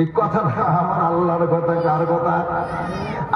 এই কথাটা আমার আল্লাহর কথা কার কথা?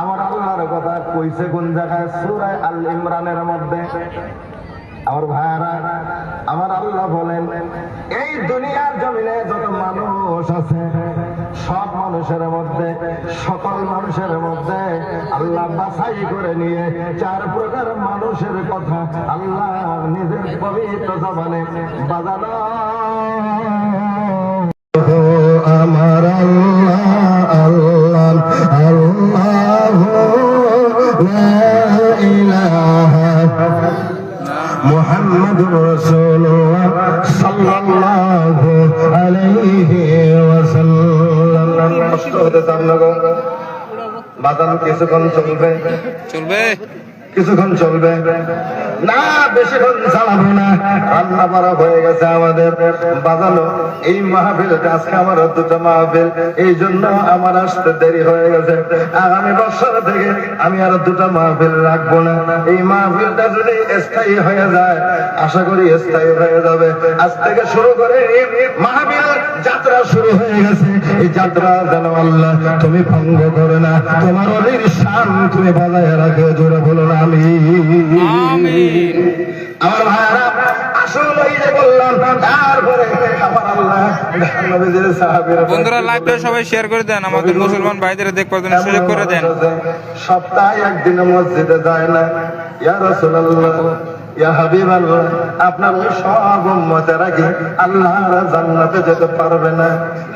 আমার আল্লাহর কথা কইছে কোন জায়গায়? সুরায় আল ইমরানের মধ্যে। আমার ভাইয়ারা, আমার আল্লাহ বলেন, এই দুনিয়ার জমিনে যত মানুষ আছে, সব মানুষের মধ্যে, সকল মানুষের মধ্যে আল্লাহ বাছাই করে নিয়ে চার প্রকার মানুষের কথা আল্লাহ নিজের পবিত্র জবানে বাজানো। محمد رسول الله صلى الله عليه وسلم কষ্ট হতে চান না গো বাদাম কিছুক্ষণ চলবে চলবে কিছুক্ষণ চলবে না, বেশিক্ষণ চালাবো না। রান্না বাড়া হয়ে গেছে আমাদের। বাজানো এই মাহফিলটা আজকে আমার দুটো মাহফিল। এই জন্য আমার আসতে দেরি হয়ে গেছে। আগামী বছর থেকে আমি আর দুটো মাহফিল রাখব না। এই মাহফিলটা যদি স্থায়ী হয়ে যায়, আশা করি স্থায়ী হয়ে যাবে। আজ থেকে শুরু করে এই মাহফিল যাত্রা শুরু হয়ে গেছে। এই যাত্রা যেন আল্লাহ তুমি ভঙ্গ করে না। তোমার অলির শান তুমি বজায় রাখে, জোরে বলো না আমি আমার ভাইরা আসলে এই যে বললাম তারপরে আমার আল্লাহ বন্ধুরা লাইভটা সবাই শেয়ার করে দেন আমাদের মুসলমান ভাইদের দেখবার জন্য সুযোগ করে দেন। সপ্তাহে একদিন মসজিদে যায় না। ইয়া রাসূলুল্লাহ ইয়া হাবিবাল্লাহ আপনার ওই সব উম্মতেরা কি আল্লাহর জান্নাতে যেতে পারবে না?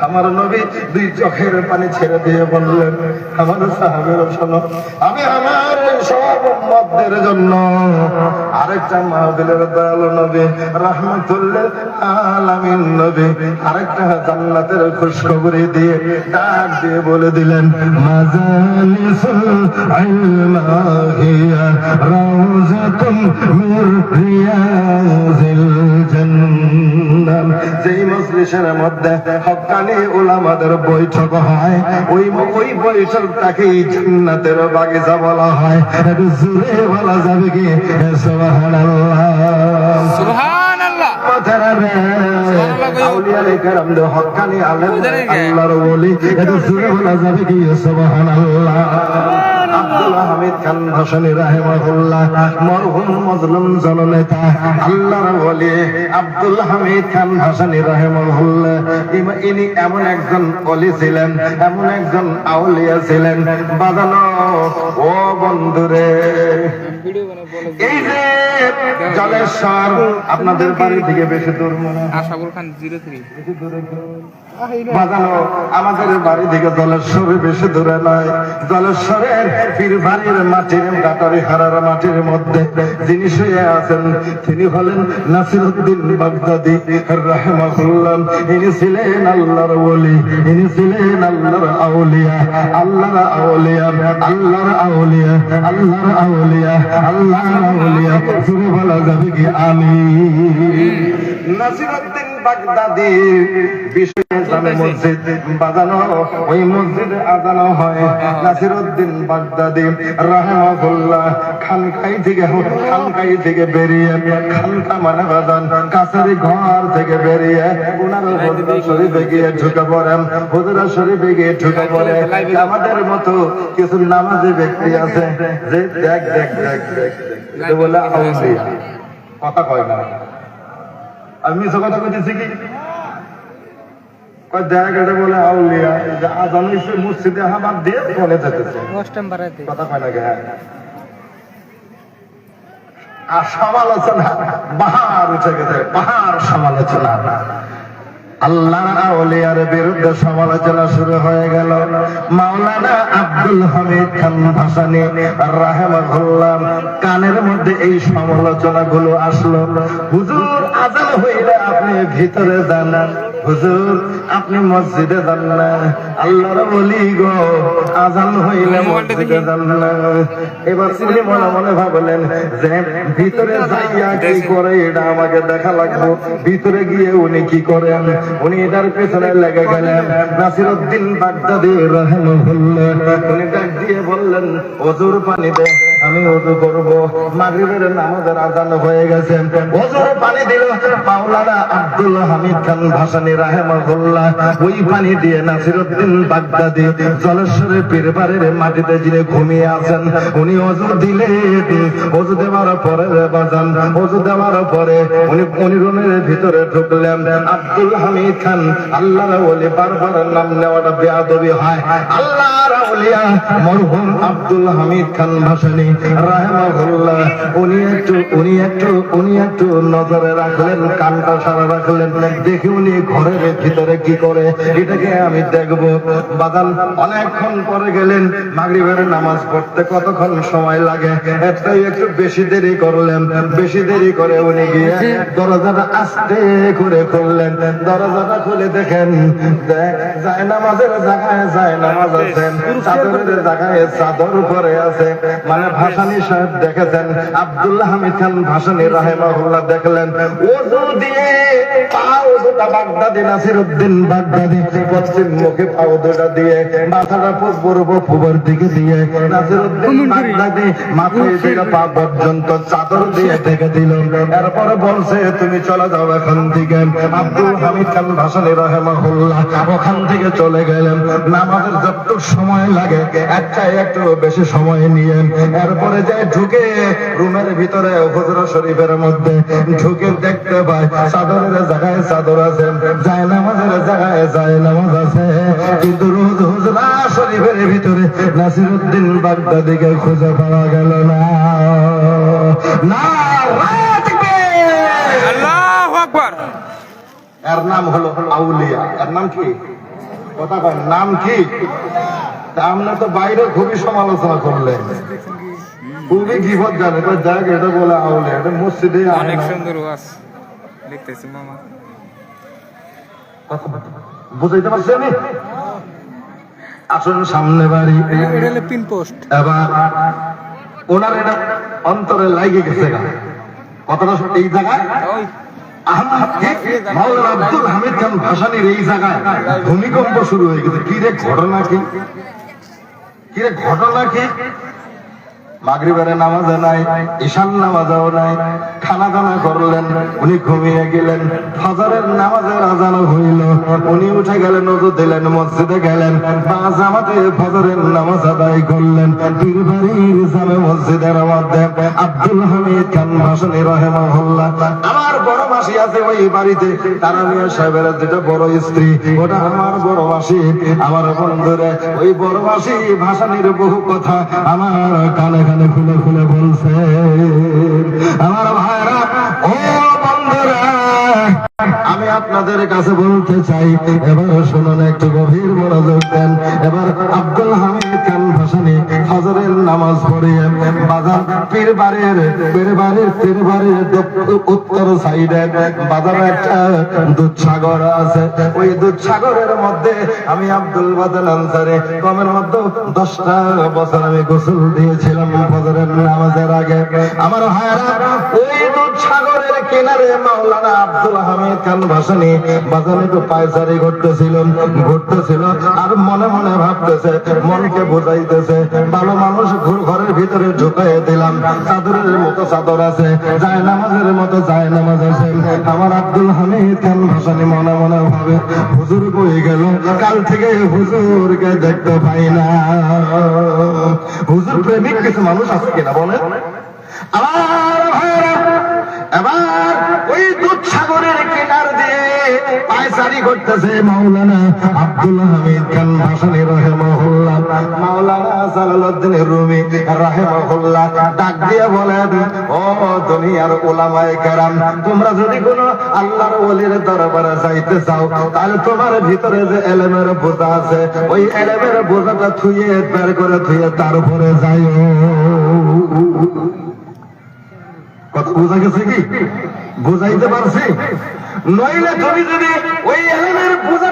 আমার নবী দুই চোখের পানি ছেড়ে দিয়ে বললেন আমার সাহাবীরা শোনো আমি আমার সব উম্মতদের জন্য আরেকটা মাহফিলের দয়ালু নবী রাহমাতুল্লাহ আলামিন নবী, আরেকটা জান্নাতের খুশখবরি দিয়ে ডাক দিয়ে বলে দিলেন, মাজালিসুল ইলমাহিয়া রাউজাতুম মির রিয়াজিল জান্নাম। যেই মজলিসের মধ্যে হক্কানি উলামাদের বৈঠক হয়, ওই ওই বৈঠকটাকেই জান্নাতের বাগিচা বলা হয়। একটু জোরে বলা যাবে কি? সুবহানাল্লাহ। আল্লাহর বলি এটা জুড়ে বলা যাবে কি? সুবহানাল্লাহ। আব্দুল হামিদ খান হাসানি রাহিমাহুল্লাহ মরহুম মজলুম জননেতা আল্লাহর ওলি আব্দুল হামিদ খান হাসানি রাহিমাহুল্লাহ। ইনি এমন একজন ওলি ছিলেন এমন একজন আউলিয়া ছিলেন। বাজানো ও বন্ধুরে এই যে জলেশ্বর আপনাদের বাড়ি থেকে বেশি দূর মনে আশাবুল খান জিরো থ্রি। আমাদের বাড়ি থেকে জলেশ্বরে বেশি দূরে নয়। জলেশ্বরের পীর বাড়ির মাটির হারার মাটির মধ্যে যিনি শুয়ে আছেন, তিনি হলেন নাসিরুদ্দিন বাগদাদি ইনি ছিলেন আল্লাহর ওলি, ইনি ছিলেন আল্লাহর আউলিয়া আল্লাহর আউলিয়া আল্লাহর আউলিয়া আল্লাহর আউলিয়া আল্লাহর আউলিয়া। শুরু বলা যাবে কি? আমি নাসিরুদ্দিন বাগদাদি জামে মসজিদ বাজানো ওই মসজিদে আজানো হয়। নাসিরুদ্দিন বাগদাদি রাহমাহুল্লাহ খানকাই থেকে খানকাই থেকে বেরিয়ে খানকা মানে বাজান কাছারি ঘর থেকে বেরিয়ে ওনার হুজরা শরীফে গিয়ে ঢুকে পড়েন। হুজরা শরীফে গিয়ে ঢুকে পড়ে। আমাদের মতো কিছু নামাজি ব্যক্তি আছে যে দেখ দেখ দেখ দেখ। বলে আউলিয়া। কথা কয় না। আমি মিশো কথা কইতেছি কি? কয় দেখ এটা বলে আউলিয়া আজান মসজিদে হামার দিয়ে যেতেছে। কথা কয় না কে আর সমালোচনা বাহার উঠে গেছে বাহার সমালোচনা। আল্লাহ আউলিয়ার বিরুদ্ধে সমালোচনা শুরু হয়ে গেল। মাওলানা আব্দুল হামিদ খান ভাসানি রাহেমাহুল্লাহ কানের মধ্যে এই সমালোচনা গুলো আসলো। হুজুর আজান হইলে আপনি ভিতরে যান হুজুর আপনি মসজিদে যান না। আল্লাহর বলি গো আজান হইলে মসজিদে যান না। এবার তিনি মনে মনে ভাবলেন যে ভিতরে যাইয়া কি করে এটা আমাকে দেখা লাগবে। ভিতরে গিয়ে উনি কি করেন? উনি এটার পেছনে লেগে গেলেন। নাসিরউদ্দিন বাগদাদি রাহিমাহুল্লাহ। উনি ডাক দিয়ে বললেন ওজুর পানি দে। আমি ওযু করব, মাগরিবের নামাজের আজান হয়ে গেছে। ওযুর পানি দিল মাওলানা আব্দুল হামিদ খান ভাসানী রাহেমাহুল্লাহ। ওই পানি দিয়ে নাসিরউদ্দিন বাগদাদি জলেশ্বরের পীরবাড়ির মাটিতে যিনি ঘুমিয়ে আছেন, উনি ওযু দিলে ওযু দেওয়ার পরে বাজান ওযু দেওয়ার পরে উনি উনি রুমের ভিতরে ঢুকলেন। আব্দুল হামিদ খান, আল্লাহর ওলি বারবার নাম নেওয়াটা বেয়াদবি হয়। আল্লাহর ওলিয়া মরহুম আব্দুল হামিদ খান ভাসানী রাহমাহুল্লাহ উনি একটু উনি একটু উনি একটু নজরে রাখলেন কানটা সারা রাখলেন। দেখি উনি ঘরের ভিতরে কি করে এটাকে আমি দেখব। বাদাল অনেকক্ষণ পরে গেলেন মাগরিবের নামাজ পড়তে কতক্ষণ সময় লাগে? একটাই একটু বেশি দেরি করলেন বেশি দেরি করে উনি গিয়ে দরজাটা আস্তে করে খুললেন। দরজাটা খুলে দেখেন যায় নামাজের জায়গায় যায় নামাজ আছেন চাদরের জায়গায় চাদর পরে আছে। মানে ভাসানী সাহেব দেখেছেন আব্দুল্লাহ হামিদ খান ভাসানী রাহেমাহুল্লাহ দেখলেন। ওযু দিয়ে পাও দুটা বাগদাদি নাসির বাগদাদি পশ্চিম মুখে পাও দুটা দিয়ে মাথাটা পূর্ব পূর্বের দিকে দিয়ে নাসির বাগদাদি মাথায় থেকে পা পর্যন্ত চাদর দিয়ে ঢেকে দিল। এরপরে বলছে তুমি চলে যাও এখান থেকে। আব্দুল হামিদ খান ভাসানী রহেমাহুল্লাহ ওখান থেকে চলে গেলেন। নামাজের যত সময় লাগে একটা একটু বেশি সময় নিয়ে এরপরে যে ঢুকে রুমের ভিতরে হুজরা শরীফের মধ্যে ঢুকে দেখতে পায় চাদরের জায়গায় চাদর আছে যায় নামাজের জায়গায় যায় নামাজ আছে। কিন্তু রোজ হুজরা শরীফের ভিতরে নাসিরুদ্দিন বাগদাদিকে খুঁজে পাওয়া গেল না। না এর নাম হলো আউলিয়া। এর নাম কি? কথা কয় নাম কি? তা আমরা তো বাইরে খুবই সমালোচনা করলেন। খুবই এটা বলে এটা মসজিদে অনেক সুন্দর ওয়াজ। মামা। বুঝাইতে পারছি আমি? আসুন সামনে বাড়ি। Pin post. এবার ওনার এটা অন্তরে লাগে গেছে কথাটা সত্যি এই জায়গায়? আব্দুল হামিদ খান ভাসানির এই জায়গায় ভূমিকম্প শুরু হয়ে গেছে। কি রে ঘটনা কি? কি রে ঘটনা কি? মাগরিবের নামাজে নাই, ঈশান নামাজেও নাই খানা দানা করলেন, উনি ঘুমিয়ে গেলেন, ফজরের নামাজের আজান হইল, উনি উঠে গেলেন নজু দিলেন, মসজিদে গেলেন, বা জামাতে ফজরের নামাজ আদায় করলেন, পীরবাড়ির জামে মসজিদের মধ্যে আব্দুল হামিদ খান ভাসানী রহেমাহুল্লাহ, আমার বড় মাসি আছে ওই বাড়িতে, তারা মিয়া সাহেবের যেটা বড় স্ত্রী, ওটা আমার বড় মাসি, আমার বন্ধুরে, ওই বড় মাসি ভাসানির বহু কথা আমার কানে কানে খুলে খুলে বলছে, আমার ভাইরা, ও আমি আপনাদের কাছে বলতে চাই, এবার শুনুন একটু গভীর মনোযোগ দেন। এবার আব্দুল হামিদ খান ভাসানি ফজরের নামাজ পড়ে বাজার পীর বাড়ির পীর বাড়ির পীর বাড়ির উত্তর সাইডে বাজার একটা দুধসাগর আছে। ওই দুধ সাগরের মধ্যে আমি আব্দুল বাদল আনসারে কমের মধ্যে দশটা বছর আমি গোসল দিয়েছিলাম ফজরের নামাজের আগে আমার ভাইরা ওই দুধসাগরের কিনারে মাওলানা আব্দুল হামিদ খান ভাসানি বাজারে তো পায়চারি ঘুরতেছিল আর মনে মনে ভাবতেছে, মনকে বোঝাইতেছে, ভালো মানুষ ঘরের ভিতরে ঢুকাই দিলাম, চাদরের মতো চাদর আছে যায় নামাজের মতো যায় নামাজ আছে। আমার আব্দুল হামিদ খান ভাসানি মনে মনে ভাবে, হুজুর কই গেল? কাল থেকে হুজুরকে দেখতে পাই না। হুজুর প্রেমিক কিছু মানুষ আছে কিনা বলে আমার ভাইরা এবার ওই দুধ সাগরের কিনার দিয়ে পায়চারি করতেছে মাওলানা আব্দুল হামিদ খান ভাসানি রহেমাহুল্লাহ। মাওলানা জালালউদ্দিন রুমি রহেমাহুল্লাহ। ডাক দিয়ে বলেন, ও দুনিয়ার ওলামায়ে কেরাম, তোমরা যদি কোনো আল্লাহর ওলির দরবারে যাইতে চাও, তাহলে তোমার ভিতরে যে এলেমের বোঝা আছে, ওই এলেমের বোঝাটা থুয়ে বের করে থুয়ে তারপরে যাইও। কথা বোঝা গেছে কি? বোঝাইতে পারছি? নইলে তুমি যদি ওই এলেমের তুমি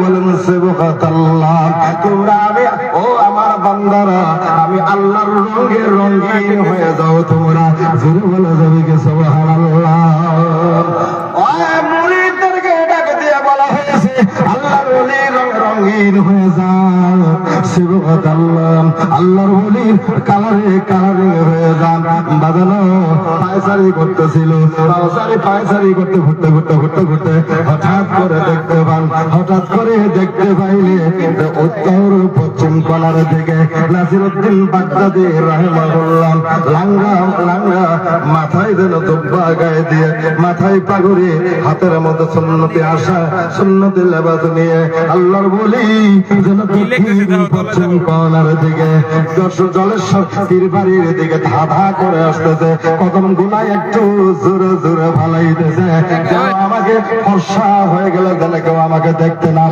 বলেন সেবকাতাল্লাহ তোমরা আমি, ও আমার বান্দারা, আমি আল্লাহর রঙে রঙিন হয়ে যাও তোমরা। জোরে বলে যাবে কি সুবহানাল্লাহ। বলা হয়েছে, আল্লাহর রঙে রঙিন হয়ে যান সেবক আল্লাহ আল্লাহর ওলি কালারে কালারে হয়ে যান। বাজানো পায়সারি করতেছিল পায়সারি পায়সারি করতে ঘুরতে ঘুরতে ঘুরতে ঘুরতে হঠাৎ করে দেখতে পান হঠাৎ করে দেখতে পাইলে উত্তর পশ্চিম কলার দিকে নাসিরুদ্দিন বাগদাদি রাহেমাহুল্লাহ লাঙ্গা লাঙ্গা মাথায় যেন দুব্বা গায়ে দিয়ে মাথায় পাগড়ি হাতের মধ্যে সুন্নতি আসা সুন্নতি লেবাস নিয়ে আল্লাহর বলি যেন পশ্চিম। কর্নার দিকে জলেশ্বর বাড়ির দিকে ধাঁধা করে আসতেছে কদম গুলাই একটু জোরে জোরে ভালাইতেছে আমাকে ফর্সা হয়ে গেলে যেন কেউ আমাকে দেখতে না।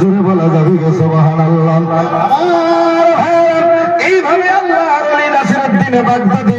জোরে বলা যাবে গে সুবহানাল্লাহ আমার ভাই, এইভাবে আল্লাহ আলী নাসিরুদ্দিন বাগদাদি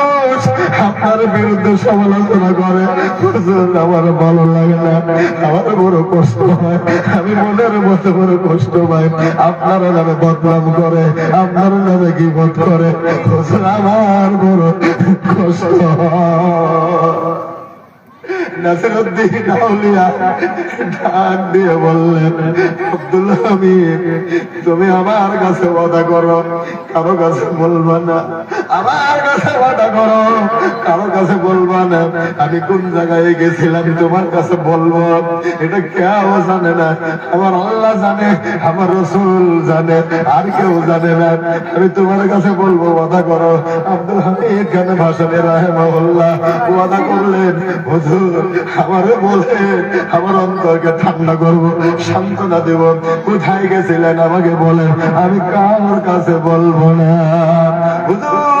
আপনার বিরুদ্ধে সমালোচনা করে। আমার ভালো লাগে না। আমার বড় কষ্ট হয়। আমি মনের মতো বড় কষ্ট পাই। আপনারা নামে বদনাম করে, আপনার নামে কি বোধ করে আমার বড় কষ্ট তুমি আমার কাছে ওয়াদা করো, কারও কাছে বলবা না। আমার কাছে ওয়াদা করো, কারও কাছে বলবা না। আমি কোন জায়গায় গেছিলাম, তোমার কাছে বলব। এটা কেউ জানে না। আমার আল্লাহ জানে, আমার রসুল জানে, আর কেউ জানে না। আমি তোমার কাছে বলব, ওয়াদা করো। আব্দুল হামিদ খান ভাষণে রাহেমাহুল্লাহ ওয়াদা করলেন, হুজুর আমারে বলে, আমার অন্তরকে ঠান্ডা করব, সান্ত্বনা দেব। কোথায় গেছিলেন আমাকে বলেন, আমি কার কাছে বলব না। হুজুর!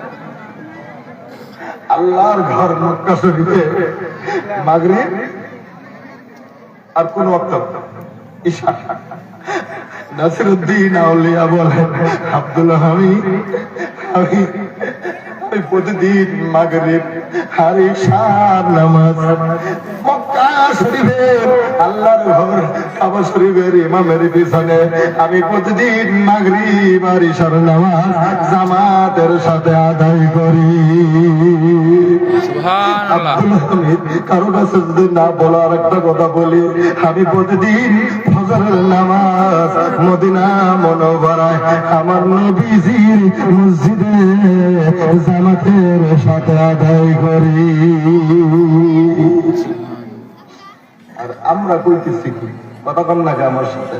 আল্লাহর ঘর মক্কা শরীফে মাগরিব আর কোন ওয়াক্ত ঈশা। নাসিরুদ্দিন আউলিয়া বলেন, আব্দুল হামিদ, আমি প্রতিদিন মাগরিব আর ঈশার নামাজ শরীফের আল্লাহর ঘর কাবা শরীফের ইমামের পিছনে আমি প্রতিদিন মাগরিব আর নামাজ জামাতের সাথে আদায় করি। কারও কাছে যদি না বলার একটা কথা বলি আমি প্রতিদিন ফজরের নামাজ মদিনা মনোবরায় আমার নবীজির মসজিদে জামাতের সাথে আদায় করি। আর আমরা কইতেছি কি কথা কম লাগে আমার সাথে।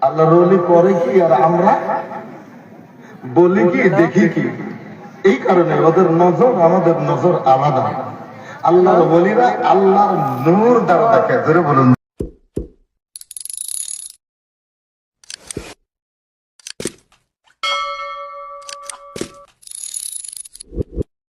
আল্লাহ রলি করে কি আর আমরা? বলি কি, দেখি কি। এই কারণে ওদের নজর, আমাদের নজর আলাদা। আল্লাহর বলিরা আল্লাহর নূর দ্বারা দেখে। ধরে বলুন।